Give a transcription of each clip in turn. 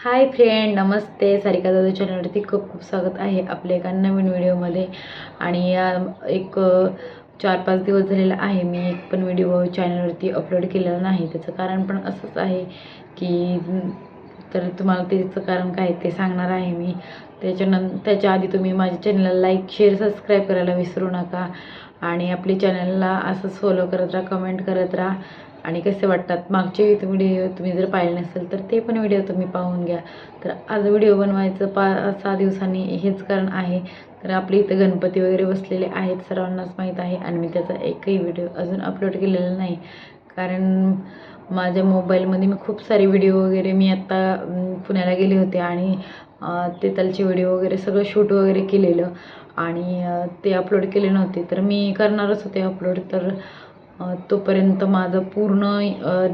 Hi friend नमस्ते. सारिका दादा चॅनलवरती खूप खूप स्वागत आहे आपल्या एका नवीन व्हिडिओमध्ये. आणि या एक चार पाच दिवस झालेला आहे. मी एक पण व्हिडिओ चॅनलवरती अपलोड केलेला नाही. त्याचं कारण पण असंच आहे की तर तुम्हाला त्याचं कारण काय ते सांगणार आहे मी. त्याच्यानं त्याच्या आधी तुम्ही माझ्या चॅनलला लाईक शेअर सबस्क्राईब करायला विसरू नका. आणि आपली चॅनलला असंच फॉलो करत राहा कमेंट करत राहा. आणि कसे वाटतात मागचे व्हिडिओ तुम्ही जर पाहिले नसेल तर ते पण व्हिडिओ तुम्ही पाहून घ्या. तर आज व्हिडिओ बनवायचं पा सहा दिवसांनी हेच कारण आहे. तर आपले इथं गणपती वगैरे बसलेले आहेत सर्वांनाच माहीत आहे आणि मी त्याचा एकही व्हिडिओ अजून अपलोड केलेला नाही. कारण माझ्या मोबाईलमध्ये मी खूप सारे व्हिडिओ वगैरे मी आत्ता पुण्याला गेले होते आणि ते त्याचे व्हिडिओ वगैरे सगळं शूट वगैरे केलेलं आणि ते अपलोड केले नव्हते. तर मी करणारच होते अपलोड तर तोपर्यंत माझं पूर्ण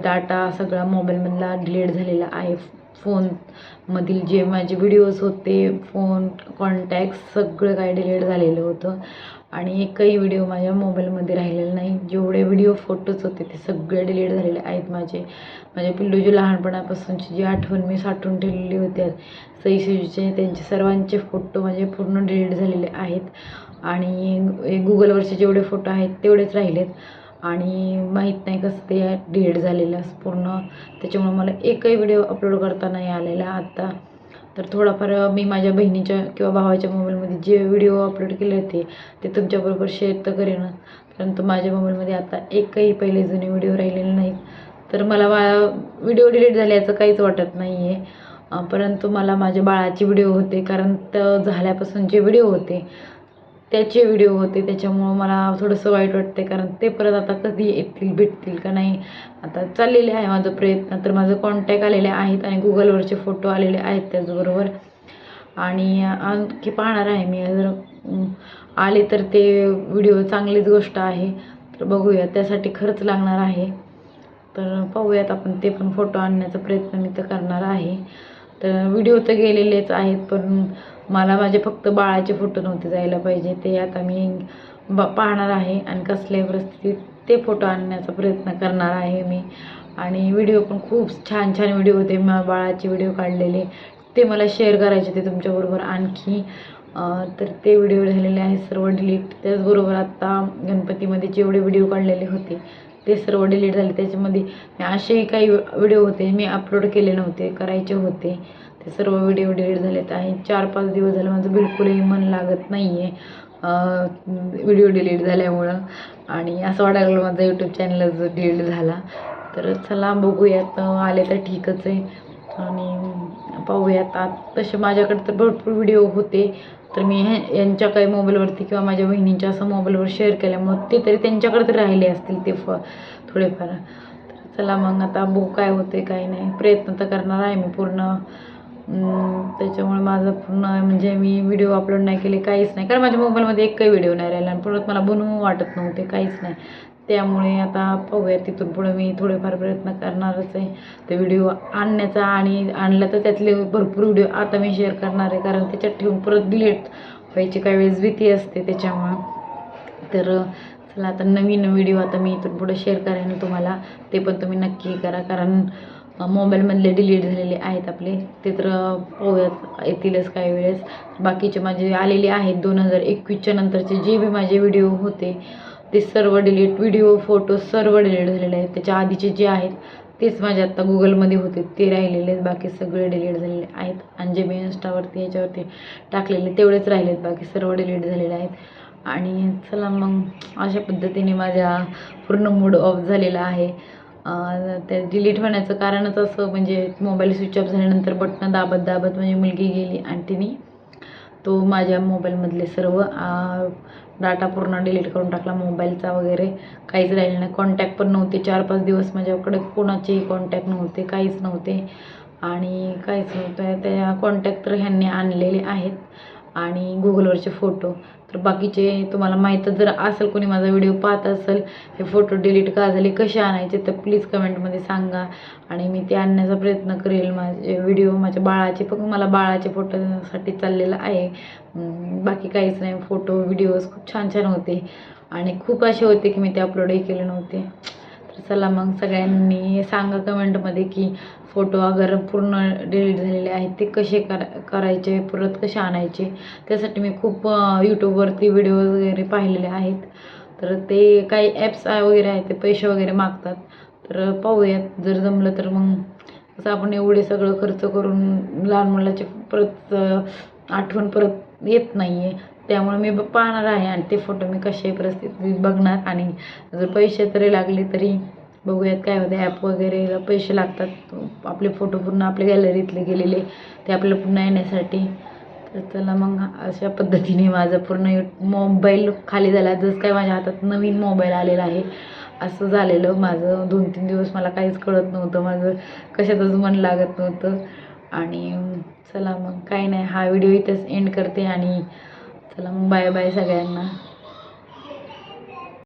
डाटा सगळा मोबाईलमधला डिलीट झालेला आहे. फोनमधील जे माझे व्हिडिओज होते फोन कॉन्टॅक्ट सगळं काय डिलीट झालेलं होतं. आणि एकही व्हिडिओ माझ्या मोबाईलमध्ये राहिलेला नाही. जेवढे व्हिडिओ फोटोज होते ते सगळे डिलीट झालेले आहेत माझे. माझ्या पिल्लूजी लहानपणापासूनची जी आठवण मी साठवून ठेवलेली होती सईशिवचे त्यांचे सर्वांचे फोटो माझे पूर्ण डिलीट झालेले आहेत. आणि गुगलवरचे जेवढे फोटो आहेत तेवढेच राहिलेत. आणि माहीत नाही कसं ते डिलीट झालेलं असं पूर्ण. त्याच्यामुळे मला एकही व्हिडिओ अपलोड करता नाही आलेला आत्ता तर थोडाफार मी माझ्या बहिणीच्या किंवा भावाच्या मोबाईलमध्ये जे व्हिडिओ अपलोड केले होते ते तुमच्याबरोबर शेअर तर करेनच परंतु माझ्या मोबाईलमध्ये आता एकही पहिले जुने व्हिडिओ राहिलेले नाहीत. तर मला वा व्हिडिओ डिलीट झाल्याचं काहीच वाटत नाही आहे परंतु मला माझ्या बाळाचे व्हिडिओ होते. कारण तर झाल्यापासून जे व्हिडिओ होते त्याचे व्हिडिओ होते त्याच्यामुळं मला थोडंसं वाईट वाटते कारण ते परत आता कधी येतील भेटतील का नाही आता चाललेले आहे माझं प्रयत्न. तर माझं कॉन्टॅक्ट आलेले आहेत आणि गुगलवरचे फोटो आलेले आहेत त्याचबरोबर. आणि आणखी पाहणार आहे मी. जर आले तर ते व्हिडिओ चांगलीच गोष्ट आहे. तर बघूया त्यासाठी खर्च लागणार आहे. तर पाहूयात आपण ते पण फोटो आणण्याचा प्रयत्न मी तर करणार आहे. तर व्हिडिओ तर गेलेलेच आहेत पण मला माझे फक्त बाळाचे फोटो नव्हते जायला पाहिजे. ते आता मी ब पाहणार आहे आणि कसल्याही परिस्थितीत ते फोटो आणण्याचा प्रयत्न करणार आहे मी. आणि व्हिडिओ पण खूप छान छान व्हिडिओ होते. म बाळाचे व्हिडिओ काढलेले. ते मला शेअर करायचे होते तुमच्याबरोबर आणखी. तर ते व्हिडिओ झालेले आहेत सर्व डिलीट. त्याचबरोबर आत्ता गणपतीमध्ये जेवढे व्हिडिओ काढलेले होते ते सर्व डिलीट झाले. त्याच्यामध्ये मी असेही काही व्हिडिओ होते मी अपलोड केले नव्हते करायचे होते. ते सर्व व्हिडिओ डिलीट झालेत. आहे चार पाच दिवस झाले माझं बिलकुलही मन लागत नाही आहे व्हिडिओ डिलीट झाल्यामुळं. आणि असं वाटायला लागलं माझा यूट्यूब चॅनलच डिलीट झाला. तर चला बघूयात आले तर ठीकच आहे. आणि पाहूयात. आत तसे माझ्याकडे तर भरपूर व्हिडिओ होते. तर मी हे यांच्या काही मोबाईलवरती किंवा माझ्या बहिणींच्या असं मोबाईलवर शेअर केल्यामुळं ते तरी त्यांच्याकडे तर राहिले असतील ते फ थोडेफार. तर चला मग आता बघू काय होते काय नाही. प्रयत्न तर करणार आहे मी पूर्ण. त्याच्यामुळे माझं पूर्ण म्हणजे मी व्हिडिओ अपलोड नाही केले काहीच नाही. कारण माझ्या मोबाईलमध्ये एकही व्हिडिओ नाही राहिला आणि परत मला बनवू वाटत नव्हते काहीच नाही. त्यामुळे आता पाहूया तिथून पुढं मी थोडेफार प्रयत्न करणारच आहे. ते व्हिडिओ आणण्याचा आणि आणला तर त्यातले भरपूर व्हिडिओ आता मी शेअर करणार आहे कारण त्याच्यात ठेवून परत डिलीट व्हायची काही वेळेस भीती असते त्याच्यामुळं. तर चला आता नवीन व्हिडिओ आता मी इथून पुढे शेअर करेन तुम्हाला. ते पण तुम्ही नक्की करा कारण मोबाईलमधले डिलीट झालेले आहेत आपले. ते तर पाहूयात येतीलच काही वेळेस. बाकीचे माझे आलेले आहेत दोन हजार एकवीसच्या नंतरचे जे बी माझे व्हिडिओ होते ते सर्व डिलीट व्हिडिओ फोटो सर्व डिलीट झालेले आहेत. त्याच्या आधीचे जे आहेत तेच माझे आत्ता गुगलमध्ये होते. ते राहिलेले आहेत. बाकी सगळे डिलीट झालेले आहेत. आणि जे मी इन्स्टावरती याच्यावरती टाकलेले तेवढेच राहिलेत. बाकी सर्व डिलीट झालेले आहेत. आणि चला मग अशा पद्धतीने माझ्या पूर्ण मूड ऑफ झालेला आहे. ते डिलीट होण्याचं कारणच असं म्हणजे मोबाईल स्विच ऑफ झाल्यानंतर बटणं दाबत दाबत म्हणजे मुलगी गेली आणि तिने तो माझ्या मोबाईलमधले सर्व डाटा पूर्ण डिलीट करून टाकला मोबाईलचा वगैरे काहीच राहिलं नाही. कॉन्टॅक्ट पण नव्हते. चार पाच दिवस माझ्याकडे कोणाचेही कॉन्टॅक्ट नव्हते काहीच नव्हते. आणि काहीच नव्हतं. त्या कॉन्टॅक्ट तर ह्यांनी आणलेले आहेत. आणि गुगलवरचे फोटो तर बाकीचे तुम्हाला माहीतच जर असेल कोणी माझा व्हिडिओ पाहत असेल हे फोटो डिलीट का झाले कसे आणायचे तर प्लीज कमेंटमध्ये सांगा. आणि मी ते आणण्याचा प्रयत्न करेल. माझे व्हिडिओ माझ्या बाळाचे पण मला बाळाचे फोटोसाठी चाललेलं आहे. बाकी काहीच नाही. फोटो व्हिडिओज खूप छान छान होते. आणि खूप असे होते की मी ते अपलोडही केले नव्हते. तर चला मग सगळ्यांनी सांगा कमेंटमध्ये की फोटो अगर पूर्ण डिलीट झालेले आहेत ते कसे करा करायचे परत कसे आणायचे? त्यासाठी मी खूप यूट्यूबवरती व्हिडिओ वगैरे पाहिलेले आहेत. तर ते काही ॲप्स वगैरे आहेत ते पैसे वगैरे मागतात. तर पाहूयात जर जमलं तर मग. असं आपण एवढे सगळं खर्च करून लहान मुलाचे परत आठवण परत येत नाही आहे त्यामुळे मी ब- पाहणार आहे आणि ते फोटो मी कशाही परिस्थितीत बघणार. आणि जर पैसे तरी लागले तरी बघूयात काय होतं ॲप वगैरे पैसे लागतात. आपले फोटो पूर्ण आपल्या गॅलरीतले गेलेले ते आपल्याला पुन्हा येण्यासाठी. तर चला मग अशा पद्धतीने माझं पूर्ण मोबाईल खाली झाला. जसं काय माझ्या हातात नवीन मोबाईल आलेला आहे असं झालेलं. माझं दोन तीन दिवस मला काहीच कळत नव्हतं. माझं कशातच मन लागत नव्हतं. आणि चला मग काही नाही. हा व्हिडिओ इथेच एंड करते आणि चला मग बाय बाय सगळ्यांना.